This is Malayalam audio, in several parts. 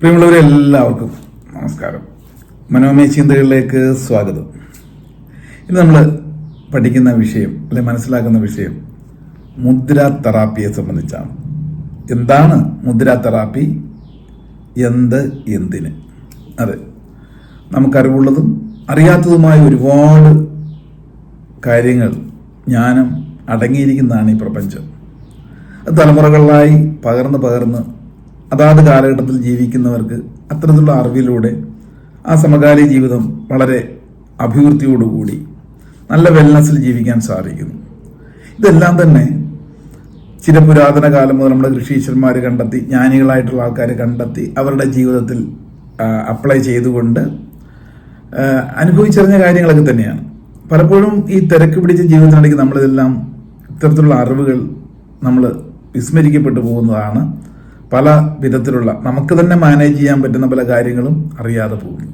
പ്രിയമുള്ളവരെ എല്ലാവർക്കും നമസ്കാരം. മനോമയ ചിന്തകളിലേക്ക് സ്വാഗതം. ഇന്ന് നമ്മൾ പഠിക്കുന്ന വിഷയം അല്ലെ മനസ്സിലാക്കുന്ന വിഷയം മുദ്ര തെറാപ്പിയെ സംബന്ധിച്ചാണ്. എന്താണ് മുദ്ര തെറാപ്പി? എന്ത് എന്തിന്? അതെ. നമുക്കറിവുള്ളതും അറിയാത്തതുമായ ഒരുപാട് കാര്യങ്ങൾ ജ്ഞാനം അടങ്ങിയിരിക്കുന്നതാണ് ഈ പ്രപഞ്ചം. അത് തലമുറകളിലായി പകർന്ന് പകർന്ന് അതാത് കാലഘട്ടത്തിൽ ജീവിക്കുന്നവർക്ക് അത്തരത്തിലുള്ള അറിവിലൂടെ ആ സമകാലിക ജീവിതം വളരെ അഭിവൃദ്ധിയോടുകൂടി നല്ല വെൽനസ്സിൽ ജീവിക്കാൻ സാധിക്കുന്നു. ഇതെല്ലാം തന്നെ ചില പുരാതന കാലം മുതൽ നമ്മുടെ കൃഷീശ്വരന്മാർ കണ്ടെത്തി ജ്ഞാനികളായിട്ടുള്ള ആൾക്കാർ കണ്ടെത്തി അവരുടെ ജീവിതത്തിൽ അപ്ലൈ ചെയ്തുകൊണ്ട് അനുഭവിച്ചറിഞ്ഞ കാര്യങ്ങളൊക്കെ തന്നെയാണ്. പലപ്പോഴും ഈ തിരക്ക് പിടിച്ച ജീവിതത്തിനിടയ്ക്ക് നമ്മളിതെല്ലാം ഇത്തരത്തിലുള്ള അറിവുകൾ നമ്മൾ വിസ്മരിക്കപ്പെട്ടു പോകുന്നതാണ്. പല വിധത്തിലുള്ള നമുക്ക് തന്നെ മാനേജ് ചെയ്യാൻ പറ്റുന്ന പല കാര്യങ്ങളും അറിയാതെ പോകുന്നു.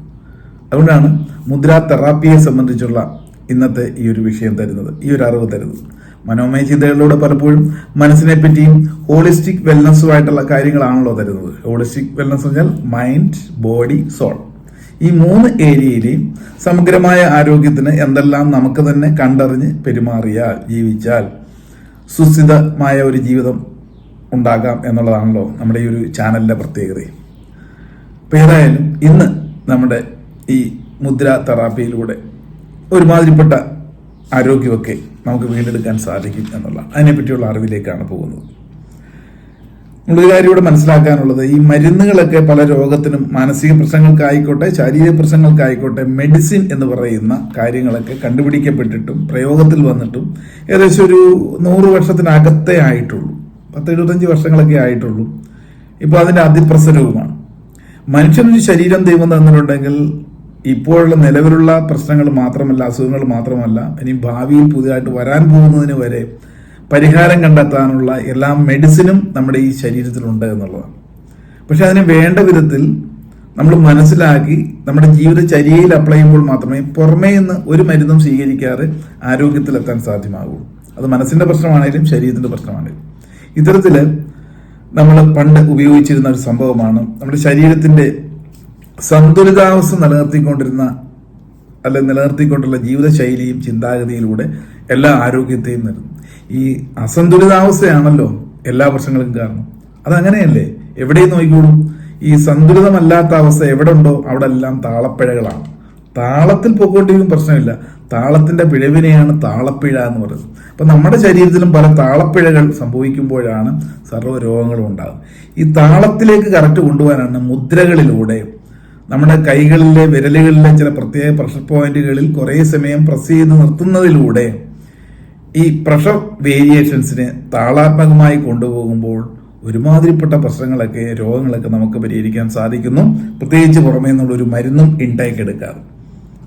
അതുകൊണ്ടാണ് മുദ്രാ തെറാപ്പിയെ സംബന്ധിച്ചുള്ള ഇന്നത്തെ ഈ ഒരു വിഷയം തരുന്നത് ഈ ഒരു അറിവ് തരുന്നത്. മനോമയ ചിന്തകളിലൂടെ പലപ്പോഴും മനസ്സിനെ പറ്റിയും ഹോളിസ്റ്റിക് വെൽനസ്സുമായിട്ടുള്ള കാര്യങ്ങളാണല്ലോ തരുന്നത്. ഹോളിസ്റ്റിക് വെൽനസ് എന്ന് പറഞ്ഞാൽ മൈൻഡ് ബോഡി സോൾ ഈ മൂന്ന് ഏരിയയിലെയും സമഗ്രമായ ആരോഗ്യത്തിന് എന്തെല്ലാം നമുക്ക് തന്നെ കണ്ടറിഞ്ഞ് പെരുമാറിയാൽ ജീവിച്ചാൽ സുസ്ഥിതമായ ഒരു ജീവിതം ഉണ്ടാകാം എന്നുള്ളതാണല്ലോ നമ്മുടെ ഈ ഒരു ചാനലിന്റെ പ്രത്യേകത അപ്പോൾ ഏതായാലും ഇന്ന് നമ്മുടെ ഈ മുദ്ര തെറാപ്പിയിലൂടെ ഒരുമാതിരിപ്പെട്ട ആരോഗ്യമൊക്കെ നമുക്ക് വീണ്ടെടുക്കാൻ സാധിക്കും എന്നുള്ള അതിനെപ്പറ്റിയുള്ള അറിവിലേക്കാണ് പോകുന്നത്. നമ്മളൊരു കാര്യം ഇവിടെ മനസ്സിലാക്കാനുള്ളത് ഈ മരുന്നുകളൊക്കെ പല രോഗത്തിനും മാനസിക പ്രശ്നങ്ങൾക്കായിക്കോട്ടെ ശാരീരിക പ്രശ്നങ്ങൾക്കായിക്കോട്ടെ മെഡിസിൻ എന്ന് പറയുന്ന കാര്യങ്ങളൊക്കെ കണ്ടുപിടിക്കപ്പെട്ടിട്ടും പ്രയോഗത്തിൽ വന്നിട്ടും ഏകദേശം ഒരു നൂറ് വർഷത്തിനകത്തേ ആയിട്ടുള്ളൂ. പത്ത് എഴുപത്തഞ്ച് വർഷങ്ങളൊക്കെ ആയിട്ടുള്ളൂ. ഇപ്പോൾ അതിന്റെ അതിപ്രസരവുമാണ്. മനുഷ്യനൊരു ശരീരം ദൈവം തന്നിട്ടുണ്ടെങ്കിൽ ഇപ്പോഴുള്ള നിലവിലുള്ള പ്രശ്നങ്ങൾ മാത്രമല്ല അസുഖങ്ങൾ മാത്രമല്ല ഇനി ഭാവിയിൽ പുതിയതായിട്ട് വരാൻ പോകുന്നതിന് വരെ പരിഹാരം കണ്ടെത്താനുള്ള എല്ലാ മെഡിസിനും നമ്മുടെ ഈ ശരീരത്തിലുണ്ട് എന്നുള്ളതാണ്. പക്ഷെ അതിന് വേണ്ട വിധത്തിൽ നമ്മൾ മനസ്സിലാക്കി നമ്മുടെ ജീവിതചര്യയിൽ അപ്ലൈ ചെയ്യുമ്പോൾ മാത്രമേ പുറമേ നിന്ന് ഒരു മരുന്നും സ്വീകരിക്കാതെ ആരോഗ്യത്തിലെത്താൻ സാധ്യമാകൂ അത് മനസ്സിന്റെ പ്രശ്നമാണെങ്കിലും ശരീരത്തിന്റെ പ്രശ്നമാണെങ്കിലും. ഇത്തരത്തിൽ നമ്മൾ പണ്ട് ഉപയോഗിച്ചിരുന്ന ഒരു സംഭവമാണ്. നമ്മുടെ ശരീരത്തിന്റെ സന്തുലിതാവസ്ഥ നിലനിർത്തിക്കൊണ്ടിരുന്ന അല്ലെ നിലനിർത്തിക്കൊണ്ടുള്ള ജീവിതശൈലിയും ചിന്താഗതിയിലൂടെ എല്ലാ ആരോഗ്യത്തെയും നേടും. ഈ അസന്തുലിതാവസ്ഥയാണല്ലോ എല്ലാ പ്രശ്നങ്ങൾക്കും കാരണം. അതങ്ങനെയല്ലേ? എവിടെയും നോക്കിക്കോളും. ഈ സന്തുലിതമല്ലാത്ത അവസ്ഥ എവിടെ ഉണ്ടോ അവിടെ എല്ലാം താളപ്പിഴകളാണ്. താളത്തിൽ പോയിക്കൊണ്ടിരിക്കും പ്രശ്നമില്ല. താളത്തിന്റെ പിഴവിനെയാണ് താളപ്പിഴ എന്ന് പറയുന്നത്. അപ്പൊ നമ്മുടെ ശരീരത്തിലും പല താളപ്പിഴകൾ സംഭവിക്കുമ്പോഴാണ് സർവ രോഗങ്ങളും ഉണ്ടാകുന്നത്. ഈ താളത്തിലേക്ക് കറക്റ്റ് കൊണ്ടുപോകാനാണ് മുദ്രകളിലൂടെ നമ്മുടെ കൈകളിലെ വിരലുകളിലെ ചില പ്രത്യേക പ്രഷർ പോയിന്റുകളിൽ കുറേ സമയം പ്രസ് ചെയ്ത് നിർത്തുന്നതിലൂടെ ഈ പ്രഷർ വേരിയേഷൻസിനെ താളാത്മകമായി കൊണ്ടുപോകുമ്പോൾ ഒരുമാതിരിപ്പെട്ട പ്രശ്നങ്ങളൊക്കെ രോഗങ്ങളൊക്കെ നമുക്ക് പരിഹരിക്കാൻ സാധിക്കുന്നു. പ്രത്യേകിച്ച് പുറമേ നിന്നുള്ള ഒരു മരുന്നും ഇൻടേക്ക് എടുക്കാതെ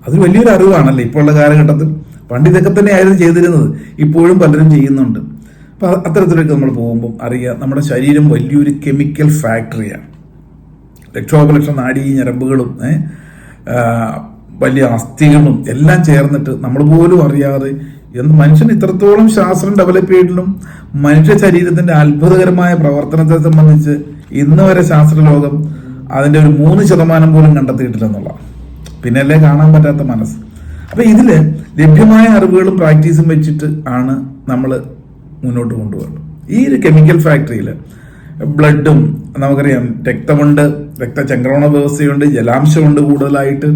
അത് വലിയൊരു അറിവാണല്ലേ ഇപ്പോഴുള്ള കാലഘട്ടത്തിൽ? പണ്ട് ഇതൊക്കെ തന്നെയായിരുന്നു ചെയ്തിരുന്നത്. ഇപ്പോഴും പലരും ചെയ്യുന്നുണ്ട്. അപ്പോൾ അത്തരത്തിലേക്ക് നമ്മൾ പോകുമ്പോൾ അറിയാം നമ്മുടെ ശരീരം വലിയൊരു കെമിക്കൽ ഫാക്ടറിയാണ്. ലക്ഷോപലക്ഷം നാഡീ ഞരമ്പുകളും വലിയ അസ്ഥികളും എല്ലാം ചേർന്നിട്ട് നമ്മൾ പോലും അറിയാതെ എന്ത് മനുഷ്യൻ ഇത്രത്തോളം ശാസ്ത്രം ഡെവലപ്പ് ചെയ്തിട്ടും മനുഷ്യ ശരീരത്തിന്റെ അത്ഭുതകരമായ പ്രവർത്തനത്തെ സംബന്ധിച്ച് ഇന്ന് വരെ ശാസ്ത്രലോകം അതിന്റെ ഒരു മൂന്ന് ശതമാനം പോലും കണ്ടെത്തിയിട്ടില്ലെന്നുള്ള പിന്നല്ലേ കാണാൻ പറ്റാത്ത മനസ്സ്. അപ്പൊ ഇതിൽ ലഭ്യമായ അറിവുകളും പ്രാക്ടീസും വെച്ചിട്ട് ആണ് നമ്മൾ മുന്നോട്ട് കൊണ്ടുപോകുന്നത്. ഈ ഒരു കെമിക്കൽ ഫാക്ടറിയിൽ ബ്ലഡും നമുക്കറിയാം രക്തമുണ്ട് രക്തചംക്രമണ വ്യവസ്ഥയുണ്ട് ജലാംശമുണ്ട് കൂടുതലായിട്ട്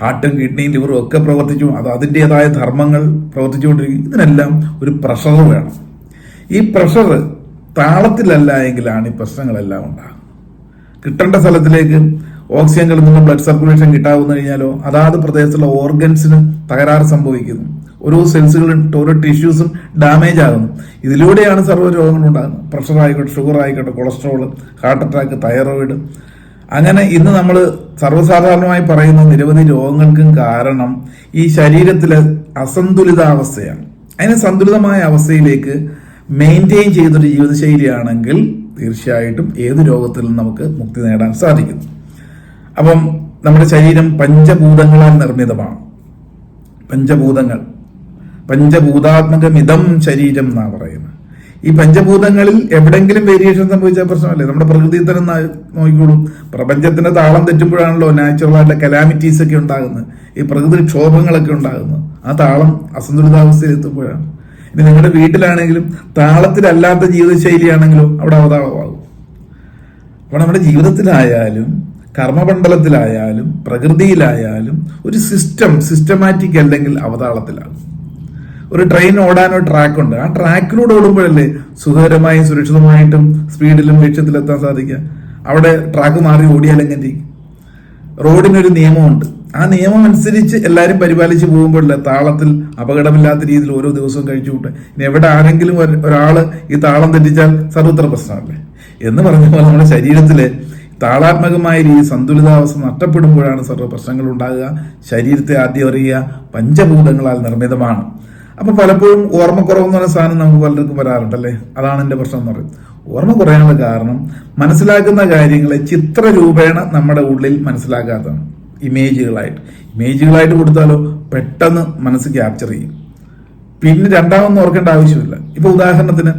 ഹാർട്ടും കിഡ്നിയും ലിവറും ഒക്കെ പ്രവർത്തിച്ചു അത് അതിന്റെതായ ധർമ്മങ്ങൾ പ്രവർത്തിച്ചുകൊണ്ടിരിക്കും. ഇതിനെല്ലാം ഒരു പ്രഷർ വേണം. ഈ പ്രഷർ താളത്തിലല്ല എങ്കിലാണ് ഈ പ്രശ്നങ്ങളെല്ലാം ഉണ്ടാകുന്നത്. കിട്ടേണ്ട സ്ഥലത്തിലേക്ക് ഓക്സിജൻ നിന്ന് ബ്ലഡ് സർക്കുലേഷൻ കിട്ടാവുന്ന കഴിഞ്ഞാലോ അതാത് പ്രദേശത്തുള്ള ഓർഗൻസിന് തകരാറ് സംഭവിക്കുന്നു. ഓരോ സെൽസുകളും ഓരോ ടിഷ്യൂസും ഡാമേജ് ആകുന്നു. ഇതിലൂടെയാണ് സർവ രോഗങ്ങൾ ഉണ്ടാകുന്നത്. പ്രഷർ ആയിക്കോട്ടെ ഷുഗർ ആയിക്കോട്ടെ കൊളസ്ട്രോൾ ഹാർട്ട് അറ്റാക്ക് തൈറോയിഡ് അങ്ങനെ ഇന്ന് നമ്മൾ സർവസാധാരണമായി പറയുന്ന നിരവധി രോഗങ്ങൾക്കും കാരണം ഈ ശരീരത്തിലെ അസന്തുലിതാവസ്ഥയാണ്. അതിന് സന്തുലിതമായ അവസ്ഥയിലേക്ക് മെയിന്റെയിൻ ചെയ്തൊരു ജീവിതശൈലിയാണെങ്കിൽ തീർച്ചയായിട്ടും ഏത് രോഗത്തിൽ നമുക്ക് മുക്തി നേടാൻ സാധിക്കും. അപ്പം നമ്മുടെ ശരീരം പഞ്ചഭൂതങ്ങളാൽ നിർമ്മിതമാണ്. പഞ്ചഭൂതങ്ങൾ. പഞ്ചഭൂതാത്മകമിതം ശരീരം എന്നാണ് പറയുന്നത്. ഈ പഞ്ചഭൂതങ്ങളിൽ എവിടെങ്കിലും വേരിയേഷൻ സംഭവിച്ചാൽ പ്രശ്നമല്ലേ? നമ്മുടെ പ്രകൃതി തന്നെ നോക്കിക്കോളും. പ്രപഞ്ചത്തിന്റെ താളം തെറ്റുമ്പോഴാണല്ലോ നാച്ചുറലായിട്ട് കലാമിറ്റീസ് ഒക്കെ ഉണ്ടാകുന്നത്. ഈ പ്രകൃതി ക്ഷോഭങ്ങളൊക്കെ ഉണ്ടാകുന്നത്. ആ താളം അസന്തുലിതാവസ്ഥയിൽ എത്തുമ്പോഴാണ്. ഇനി നിങ്ങളുടെ വീട്ടിലാണെങ്കിലും താളത്തിലല്ലാത്ത ജീവിതശൈലിയാണെങ്കിലും അവിടെ അവതാളമാകും. അപ്പോൾ നമ്മുടെ ജീവിതത്തിലായാലും കർമ്മമണ്ഡലത്തിലായാലും പ്രകൃതിയിലായാലും ഒരു സിസ്റ്റം സിസ്റ്റമാറ്റിക് അല്ലെങ്കിൽ അവതാളത്തിലാണ്. ഒരു ട്രെയിൻ ഓടാനോ ട്രാക്കുണ്ട് ആ ട്രാക്കിലൂടെ ഓടുമ്പോഴല്ലേ സുഖകരമായും സുരക്ഷിതമായിട്ടും സ്പീഡിലും ലക്ഷ്യത്തിലെത്താൻ സാധിക്കുക? അവിടെ ട്രാക്ക് മാറി ഓടിയാൽ എങ്ങനെ റോഡിനൊരു നിയമമുണ്ട്. ആ നിയമം അനുസരിച്ച് എല്ലാവരും പരിപാലിച്ച് പോകുമ്പോഴല്ലേ താളത്തിൽ അപകടമില്ലാത്ത രീതിയിൽ ഓരോ ദിവസവും കഴിച്ചു കൂട്ടെ ഇനി എവിടെ ആരെങ്കിലും ഒരാൾ ഈ താളം തെറ്റിച്ചാൽ സർവത്ര പ്രശ്നമല്ലേ? എന്ന് പറഞ്ഞ പോലെ നമ്മുടെ ശരീരത്തിൽ താളാത്മകമായ രീതി സന്തുലിതാവസ്ഥ നഷ്ടപ്പെടുമ്പോഴാണ് സർവ പ്രശ്നങ്ങൾ ഉണ്ടാകുക. ശരീരത്തെ ആദ്യം അറിയുക പഞ്ചഭൂതങ്ങളാൽ നിർമ്മിതമാണ്. അപ്പോൾ പലപ്പോഴും ഓർമ്മക്കുറവ് എന്ന് പറയുന്ന സാധനം നമുക്ക് പലർക്കും വരാറുണ്ടല്ലേ? അതാണ് എന്റെ പ്രശ്നം എന്ന് പറയുന്നത് ഓർമ്മ കുറയാനുള്ള കാരണം മനസ്സിലാക്കുന്ന കാര്യങ്ങളെ ചിത്രരൂപേണ നമ്മുടെ ഉള്ളിൽ മനസ്സിലാക്കാത്തതാണ് ഇമേജുകളായിട്ട്. ഇമേജുകളായിട്ട് കൊടുത്താലോ പെട്ടെന്ന് മനസ്സ് ക്യാപ്ചർ ചെയ്യും. പിന്നെ രണ്ടാമൊന്നും ഓർക്കേണ്ട ആവശ്യമില്ല. ഇപ്പൊ ഉദാഹരണത്തിന്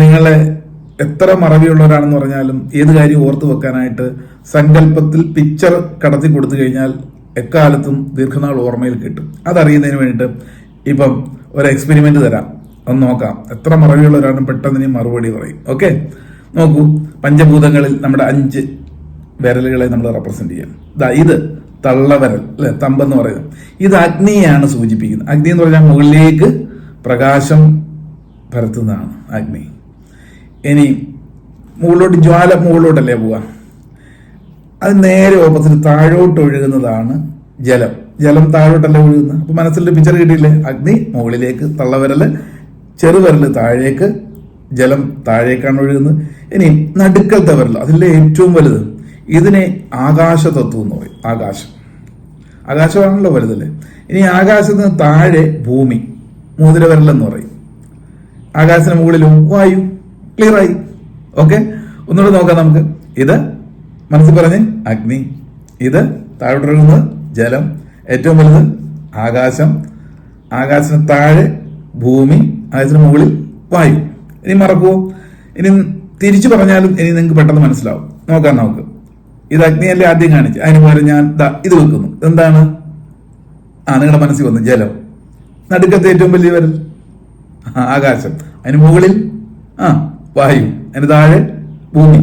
നിങ്ങളെ എത്ര മറവിയുള്ളവരാണെന്ന് പറഞ്ഞാലും ഏത് കാര്യം ഓർത്തു വെക്കാനായിട്ട് സങ്കല്പത്തിൽ പിക്ചർ കടത്തി കൊടുത്തു കഴിഞ്ഞാൽ എക്കാലത്തും ദീർഘനാൾ ഓർമ്മയിൽ കിട്ടും. അതറിയുന്നതിന് വേണ്ടിയിട്ട് ഇപ്പം ഒരു എക്സ്പെരിമെന്റ് തരാം. ഒന്ന് നോക്കാം. എത്ര മറവിയുള്ളവരാണ് പെട്ടെന്ന് മറുപടി പറയും. ഓക്കെ നോക്കൂ. പഞ്ചഭൂതങ്ങളിൽ നമ്മുടെ അഞ്ച് വിരലുകളെ നമ്മൾ റെപ്രസെന്റ് ചെയ്യാം. ഇതാ ഇത് തള്ളവരൽ അല്ലെ? തമ്പെന്ന് പറയുന്നത്. ഇത് അഗ്നിയാണ് സൂചിപ്പിക്കുന്നത്. അഗ്നി എന്ന് പറഞ്ഞാൽ മുകളിലേക്ക് പ്രകാശം പരത്തുന്നതാണ് അഗ്നി. ഇനി മുകളിലോട്ട് ജ്വാല മുകളിലോട്ടല്ലേ പോവാ അത് നേരെ ഓപ്പോസിറ്റ് താഴോട്ട് ഒഴുകുന്നതാണ് ജലം. ജലം താഴോട്ടല്ലേ ഒഴുകുന്നത്? അപ്പൊ മനസ്സിൽ പിക്ചർ കിട്ടിയില്ലേ? അഗ്നി മുകളിലേക്ക് തള്ളവരൽ ചെറുവിരൽ താഴേക്ക് ജലം താഴേക്കാണ് ഒഴുകുന്നത്. ഇനി നടുക്കലത്തെ വിരൽ അതിലെ ഏറ്റവും വലുത് ഇതിനെ ആകാശ തത്വം എന്ന് പറയും. ആകാശം. ആകാശമാണല്ലോ വലുതല്ലേ? ഇനി ആകാശത്തിന് താഴെ ഭൂമി മോതിരവിരലെന്ന് പറയും. ആകാശത്തിന് മുകളിലും വായു. ക്ലിയർ ആയി. ഓക്കെ ഒന്നുകൂടെ നോക്കാം നമുക്ക്. ഇത് മനസ്സിൽ പറഞ്ഞ് അഗ്നി. ഇത് താഴോട്ടിറങ്ങുന്നത് ജലം. ഏറ്റവും വലുത് ആകാശം. ആകാശത്തിന് താഴെ ഭൂമി. ആകാശത്തിന് മുകളിൽ വായു. ഇനി മറക്കുവോ? ഇനി തിരിച്ചു പറഞ്ഞാലും ഇനി നിങ്ങൾക്ക് പെട്ടെന്ന് മനസ്സിലാവും. നോക്കാം നമുക്ക്. ഇത് അഗ്നിയല്ലേ ആദ്യം കാണിച്ചു? അതിന് പകരം ഞാൻ ഇത് വെക്കുന്നു. എന്താണ് ആ നിങ്ങളുടെ മനസ്സിൽ വന്നു. ജലം. നടുക്കത്തെ ഏറ്റവും വലിയ വരൽ. ആകാശം. അതിന് മുകളിൽ ആ വായു. അതിന് താഴെ ഭൂമി.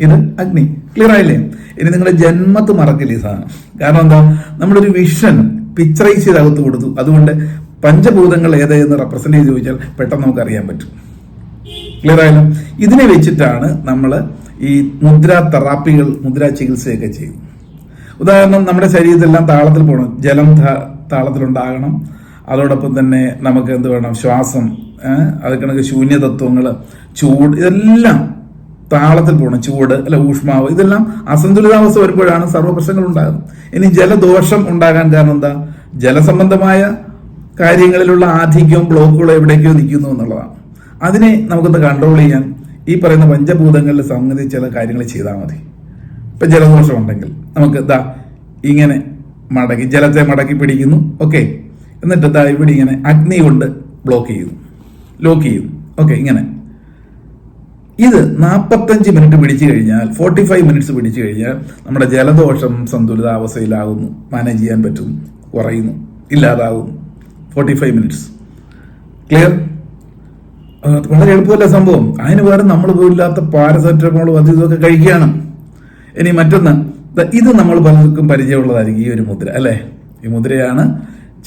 ഇത് അഗ്നി. ക്ലിയർ ആയില്ലേ? ഇനി നിങ്ങളുടെ ജന്മത്ത് മറക്കില്ല ഈ സാധനം? കാരണം എന്താ? നമ്മളൊരു വിഷൻ പിക്ചറൈസ് ചെയ്ത് അകത്ത് കൊടുത്തു. അതുകൊണ്ട് പഞ്ചഭൂതങ്ങൾ ഏതെന്ന് റെപ്രസെന്റ് ചെയ്ത് ചോദിച്ചാൽ പെട്ടെന്ന് നമുക്ക് അറിയാൻ പറ്റും. ക്ലിയർ ആയാലും ഇതിനെ വെച്ചിട്ടാണ് നമ്മൾ ഈ മുദ്ര തെറാപ്പികൾ മുദ്ര ചികിത്സയൊക്കെ ചെയ്യും ഉദാഹരണം നമ്മുടെ ശരീരത്തെല്ലാം താളത്തിൽ പോകണം. ജലം താളത്തിലുണ്ടാകണം. അതോടൊപ്പം തന്നെ നമുക്ക് എന്ത് വേണം? ശ്വാസം അത് കണക്ക് ശൂന്യതത്വങ്ങൾ ചൂട് ഇതെല്ലാം താളത്തിൽ പോകണം. ചൂട് അല്ല ഊഷ്മാവ് ഇതെല്ലാം അസന്തുലിതാവസ്ഥ വരുമ്പോഴാണ് സർവ പ്രശ്നങ്ങൾ ഉണ്ടാകുന്നത്. ഇനി ജലദോഷം ഉണ്ടാകാൻ കാരണം എന്താ? ജലസംബന്ധമായ കാര്യങ്ങളിലുള്ള ആധിക്യവും ബ്ലോക്കുകളും എവിടേക്കോ നിൽക്കുന്നു എന്നുള്ളതാണ്. അതിനെ നമുക്കൊന്ന് കൺട്രോൾ ചെയ്യാൻ ഈ പറയുന്ന പഞ്ചഭൂതങ്ങളിൽ സംഗതി ചില കാര്യങ്ങൾ ചെയ്താൽ മതി. ഇപ്പൊ ജലദോഷം ഉണ്ടെങ്കിൽ നമുക്ക് ദാ ഇങ്ങനെ മടക്കി ജലത്തെ മടക്കി പിടിക്കുന്നു. ഓക്കെ. എന്നിട്ട് ദാ ഇവിടെ ഇങ്ങനെ അഗ്നി കൊണ്ട് ബ്ലോക്ക് ചെയ്യുന്നു. ലോക്ക് ചെയ്യുന്നു. ഓക്കെ ഇങ്ങനെ. ഇത് നാൽപ്പത്തഞ്ച് മിനിറ്റ് പിടിച്ചു കഴിഞ്ഞാൽ ഫോർട്ടി ഫൈവ് മിനിറ്റ്സ് പിടിച്ചു കഴിഞ്ഞാൽ നമ്മുടെ ജലദോഷം സന്തുലിതാവസ്ഥയിലാകുന്നു. മാനേജ് ചെയ്യാൻ പറ്റും കുറയുന്നു ഇല്ലാതാകുന്നു. ഫോർട്ടി ഫൈവ് മിനിറ്റ്സ് ക്ലിയർ വളരെ എളുപ്പമല്ല സംഭവം. അതിന് പകരം നമ്മൾ പോയില്ലാത്ത പാരസെറ്റമോളും അത് ഇതൊക്കെ കഴിക്കുകയാണ്. ഇനി മറ്റൊന്ന് ഇത് നമ്മൾ പലർക്കും പരിചയമുള്ളതായിരിക്കും ഈ ഒരു മുദ്ര അല്ലേ? ഈ മുദ്രയാണ്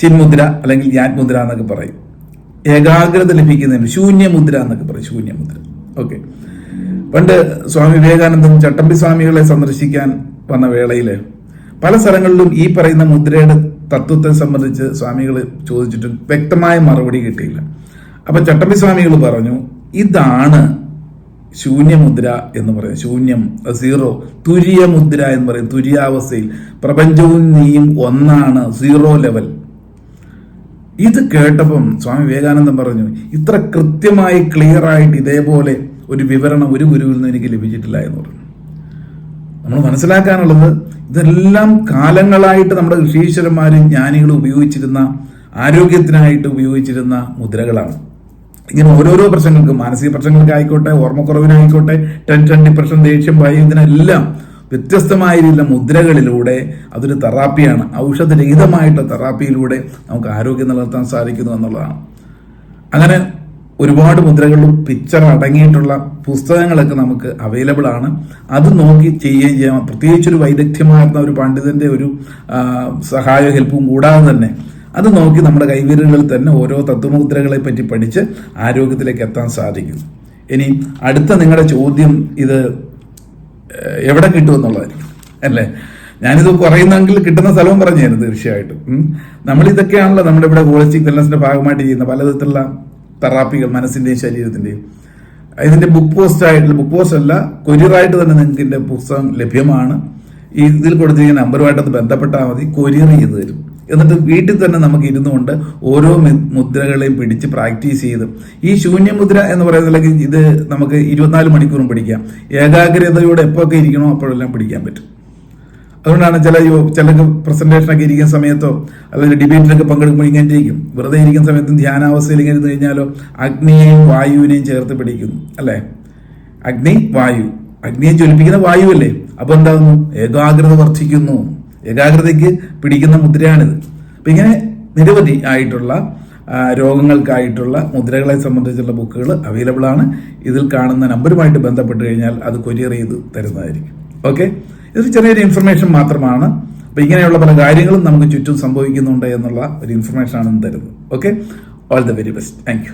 ചിന്മുദ്ര അല്ലെങ്കിൽ ഞാൻ മുദ്ര എന്നൊക്കെ പറയും. ഏകാഗ്രത ലഭിക്കുന്നതിന് ശൂന്യമുദ്ര എന്നൊക്കെ പറയും ശൂന്യമുദ്ര. ഓക്കെ പണ്ട് സ്വാമി വിവേകാനന്ദൻ ചട്ടമ്പി സ്വാമികളെ സന്ദർശിക്കാൻ വന്ന വേളയിൽ പല സ്ഥലങ്ങളിലും ഈ പറയുന്ന മുദ്രയുടെ തത്വത്തെ സംബന്ധിച്ച് സ്വാമികൾ ചോദിച്ചിട്ടും വ്യക്തമായ മറുപടി കിട്ടിയില്ല. അപ്പൊ ചട്ടമ്പി സ്വാമികൾ പറഞ്ഞു ഇതാണ് ശൂന്യമുദ്ര എന്ന് പറയും ശൂന്യം സീറോ തുര്യമുദ്ര എന്ന് പറയും. തുര്യാവസ്ഥയിൽ. പ്രപഞ്ചവും നീയും ഒന്നാണ് സീറോ ലെവൽ. ഇത് കേട്ടപ്പം സ്വാമി വിവേകാനന്ദൻ പറഞ്ഞു ഇത്ര കൃത്യമായി ക്ലിയർ ആയിട്ട് ഇതേപോലെ ഒരു വിവരണം ഒരു ഗുരുവിൽ നിന്ന് എനിക്ക് ലഭിച്ചിട്ടില്ല എന്ന് പറഞ്ഞു. നമ്മൾ മനസ്സിലാക്കാനുള്ളത് ഇതെല്ലാം കാലങ്ങളായിട്ട് നമ്മുടെ ഋഷീശ്വരന്മാരും ജ്ഞാനികളും ഉപയോഗിച്ചിരുന്ന ആരോഗ്യത്തിനായിട്ട് ഉപയോഗിച്ചിരുന്ന മുദ്രകളാണ്. ഇങ്ങനെ ഓരോരോ പ്രശ്നങ്ങൾക്കും മാനസിക പ്രശ്നങ്ങൾക്കായിക്കോട്ടെ ഓർമ്മക്കുറവിനായിക്കോട്ടെ ടെൻഷൻ ഡിപ്രഷൻ ദേഷ്യം ഭയം ഇതിനെല്ലാം വ്യത്യസ്തമായ രീതിയിലുള്ള മുദ്രകളിലൂടെ അതൊരു തെറാപ്പിയാണ്. ഔഷധരഹിതമായിട്ട് തെറാപ്പിയിലൂടെ നമുക്ക് ആരോഗ്യം നിലനിർത്താൻ സാധിക്കുന്നു എന്നുള്ളതാണ്. അങ്ങനെ ഒരുപാട് മുദ്രകളിലും പിക്ചർ അടങ്ങിയിട്ടുള്ള പുസ്തകങ്ങളൊക്കെ നമുക്ക് അവൈലബിൾ ആണ്. അത് നോക്കി ചെയ്യുകയും ചെയ്യാം. പ്രത്യേകിച്ച് ഒരു വൈദഗ്ധ്യമായിരുന്ന ഒരു പണ്ഡിതന്റെ ഒരു സഹായ ഹെൽപ്പും കൂടാതെ തന്നെ അത് നോക്കി നമ്മുടെ കൈവിരലുകളിൽ തന്നെ ഓരോ തത്വമുദ്രകളെ പറ്റി പഠിച്ച് ആരോഗ്യത്തിലേക്ക് എത്താൻ സാധിക്കും. ഇനി അടുത്ത നിങ്ങളുടെ ചോദ്യം ഇത് എവിടെ കിട്ടും എന്നുള്ളതായിരിക്കും അല്ലേ? ഞാനിത് കുറയുന്നെങ്കിൽ കിട്ടുന്ന സ്ഥലവും പറഞ്ഞു തരും തീർച്ചയായിട്ടും ഇതൊക്കെയാണല്ലോ നമ്മുടെ ഇവിടെ ഹോളിസ്റ്റിക് വെൽനസിന്റെ ഭാഗമായിട്ട് ചെയ്യുന്ന പലതരത്തിലുള്ള തെറാപ്പികൾ മനസ്സിന്റെയും ശരീരത്തിന്റെയും. ഇതിന്റെ ബുക്ക് പോസ്റ്റ് ആയിട്ടുള്ള ബുക്ക് പോസ്റ്റ് അല്ല കൊരിയറായിട്ട് തന്നെ നിങ്ങൾക്ക് പുസ്തകം ലഭ്യമാണ്. ഇതിൽ കൊടുത്തിരിക്കുന്ന നമ്പറുമായിട്ട് ബന്ധപ്പെട്ടാൽ മതി കൊരിയർ ചെയ്ത് തരും. എന്നിട്ട് വീട്ടിൽ തന്നെ നമുക്ക് ഇരുന്നു കൊണ്ട് ഓരോ മുദ്രകളെയും പിടിച്ച് പ്രാക്ടീസ് ചെയ്ത്. ഈ ശൂന്യമുദ്ര എന്ന് പറയുന്നതിലേക്ക് ഇത് നമുക്ക് ഇരുപത്തിനാല് മണിക്കൂറും പിടിക്കാം. ഏകാഗ്രതയോടെ എപ്പോഴൊക്കെ ഇരിക്കണോ അപ്പോഴെല്ലാം പിടിക്കാൻ പറ്റും. അതുകൊണ്ടാണ് ചില ചിലർക്ക് പ്രസന്റേഷനൊക്കെ ഇരിക്കുന്ന സമയത്തോ അല്ലെങ്കിൽ ഡിബേറ്റിലൊക്കെ പങ്കെടുക്കുമ്പോൾ ഇങ്ങനെ ഇരിക്കും. വെറുതെ ഇരിക്കുന്ന സമയത്തും ധ്യാനാവസ്ഥയിൽ ഇങ്ങനെ ഇരുന്ന് കഴിഞ്ഞാലോ അഗ്നിയെയും വായുവിനെയും ചേർത്ത് പിടിക്കുന്നു അല്ലേ? അഗ്നി വായു. അഗ്നിയെ ജ്വലിപ്പിക്കുന്ന വായുവല്ലേ? അപ്പോൾ എന്താകുന്നു? ഏകാഗ്രത വർദ്ധിക്കുന്നു. ഏകാഗ്രതയ്ക്ക് പിടിക്കുന്ന മുദ്രയാണിത്. അപ്പം ഇങ്ങനെ നിരവധി ആയിട്ടുള്ള രോഗങ്ങൾക്കായിട്ടുള്ള മുദ്രകളെ സംബന്ധിച്ചുള്ള ബുക്കുകൾ അവൈലബിൾ ആണ്. ഇതിൽ കാണുന്ന നമ്പറുമായിട്ട് ബന്ധപ്പെട്ട് കഴിഞ്ഞാൽ അത് കൊരിയർ ചെയ്ത് തരുന്നതായിരിക്കും. ഓക്കെ ഇതൊരു ചെറിയൊരു ഇൻഫർമേഷൻ മാത്രമാണ്. അപ്പോൾ ഇങ്ങനെയുള്ള പല കാര്യങ്ങളും നമുക്ക് ചുറ്റും സംഭവിക്കുന്നുണ്ട് എന്നുള്ള ഒരു ഇൻഫർമേഷൻ ആണ് തരുന്നത്. Okay all the very best thank